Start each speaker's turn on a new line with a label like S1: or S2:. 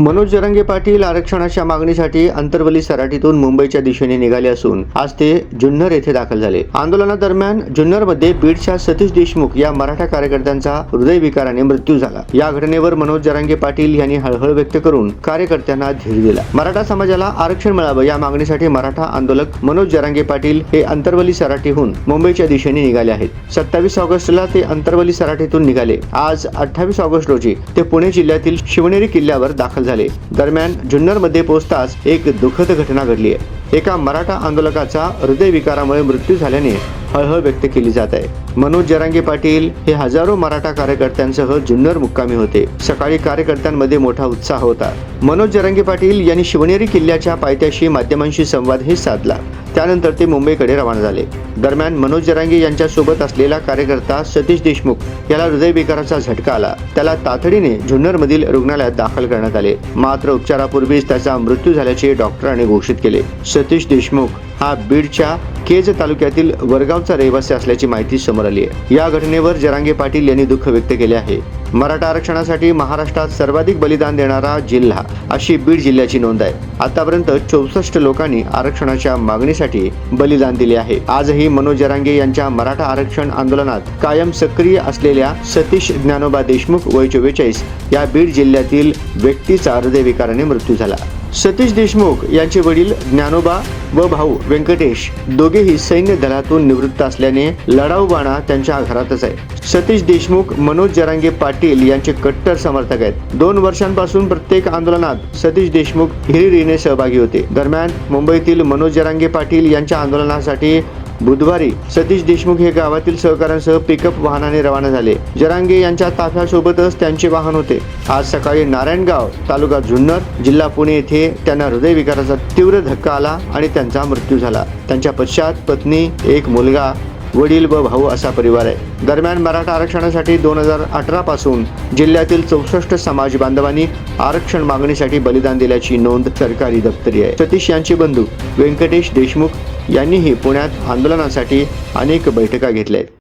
S1: मनोज जरंगे पाटील आरक्षणाच्या मागणीसाठी अंतरवली सराटीतून मुंबईच्या दिशेने निघाले असून आज ते जुन्नर येथे दाखल झाले. आंदोलनादरम्यान जुन्नरमध्ये बीडच्या सतीश देशमुख या मराठा कार्यकर्त्यांचा हृदयविकाराने मृत्यू झाला. या घटनेवर मनोज जरांगे पाटील यांनी हळहळ व्यक्त करून कार्यकर्त्यांना धीर दिला. मराठा समाजाला आरक्षण मिळावं या मागणीसाठी मराठा आंदोलक मनोज जरांगे पाटील हे अंतरवली सराटीहून मुंबईच्या दिशेने निघाले आहेत. सत्तावीस ऑगस्टला ते अंतरवली सराठीतून निघाले. आज अठ्ठावीस ऑगस्ट रोजी ते पुणे जिल्ह्यातील शिवनेरी किल्ल्यावर दाखल झाले. दरम्यान जुन्नरमध्ये पोहोचताच एक दुःखद घटना घडली आहे. एका मराठा आंदोलकाचा हृदयविकारामुळे मृत्यू झाल्याने हळहळ व्यक्त केली जात आहे. मनोज जरांगे पाटील हे हजारो मराठा कार्यकर्त्यांसह जुन्नर मुक्कामी होते. सकाळी कार्यकर्त्यांमध्ये मोठा उत्साह होता. मनोज जरांगे पाटील यांनी शिवनेरी किल्ल्याच्या पायथ्याशी माध्यमांशी संवादही साधला. त्यानंतर ते मुंबईकडे रवाना झाले. दरम्यान मनोज जरांगे यांच्या सोबत असलेला कार्यकर्ता सतीश देशमुख याला हृदयविकाराचा झटका आला. त्याला तातडीने जुन्नरमधील रुग्णालयात दाखल करण्यात आले. मात्र उपचारापूर्वीच त्याचा मृत्यू झाल्याचे डॉक्टरांनी घोषित केले. सतीश देशमुख हा बीडच्या केज तालुक्यातील वरगावचा रहिवासी असल्याची माहिती समोर आली आहे. या घटनेवर जरांगे पाटील यांनी दुःख व्यक्त केले आहे. मराठा आरक्षणासाठी महाराष्ट्रात सर्वाधिक बलिदान देणारा जिल्हा अशी बीड जिल्ह्याची नोंद आहे. आतापर्यंत चौसष्ट लोकांनी आरक्षणाच्या मागणीसाठी बलिदान दिले आहे. आजही मनोज जरांगे यांच्या मराठा आरक्षण आंदोलनात कायम सक्रिय असलेल्या सतीश ज्ञानोबा देशमुख वय चव्वेचाळीस या बीड जिल्ह्यातील व्यक्तीचा हृदयविकाराने मृत्यू झाला. सतीश देशमुख यांचे वडील ज्ञानोबा व भाऊ व्यंकटेश दोघेही सैन्य दलातून निवृत्त असल्याने लढाऊ बाणा त्यांच्या घरातच आहे. सतीश देशमुख मनोज जरांगे पाटील यांचे कट्टर समर्थक आहेत. दोन वर्षांपासून प्रत्येक आंदोलनात सतीश देशमुख हिरिरीने सहभागी होते. दरम्यान मुंबईतील मनोज जरांगे पाटील यांच्या आंदोलनासाठी बुधवारी सतीश देशमुख हे गावातील सहकाऱ्यांसह पिकअप वाहनाने रवाना झाले. जरांगे यांच्या ताफ्यासोबतच त्यांचे वाहन होते. आज सकाळी नारायणगाव तालुका जुन्नर जिल्हा पुणे येथे त्यांना हृदयविकाराचा तीव्र धक्का आला आणि त्यांचा मृत्यू झाला. त्यांच्या पश्चात पत्नी एक मुलगा वडील व भाऊ असा परिवार आहे. दरम्यान मराठा आरक्षणासाठी दोन हजार अठरा पासून जिल्ह्यातील चौसष्ट समाज बांधवांनी आरक्षण मागणीसाठी बलिदान दिल्याची नोंद सरकारी दप्तरी आहे. सतीश यांचे बंधू व्यंकटेश देशमुख यांनीही पुण्यात आंदोलनासाठी अनेक बैठका घेतल्या आहेत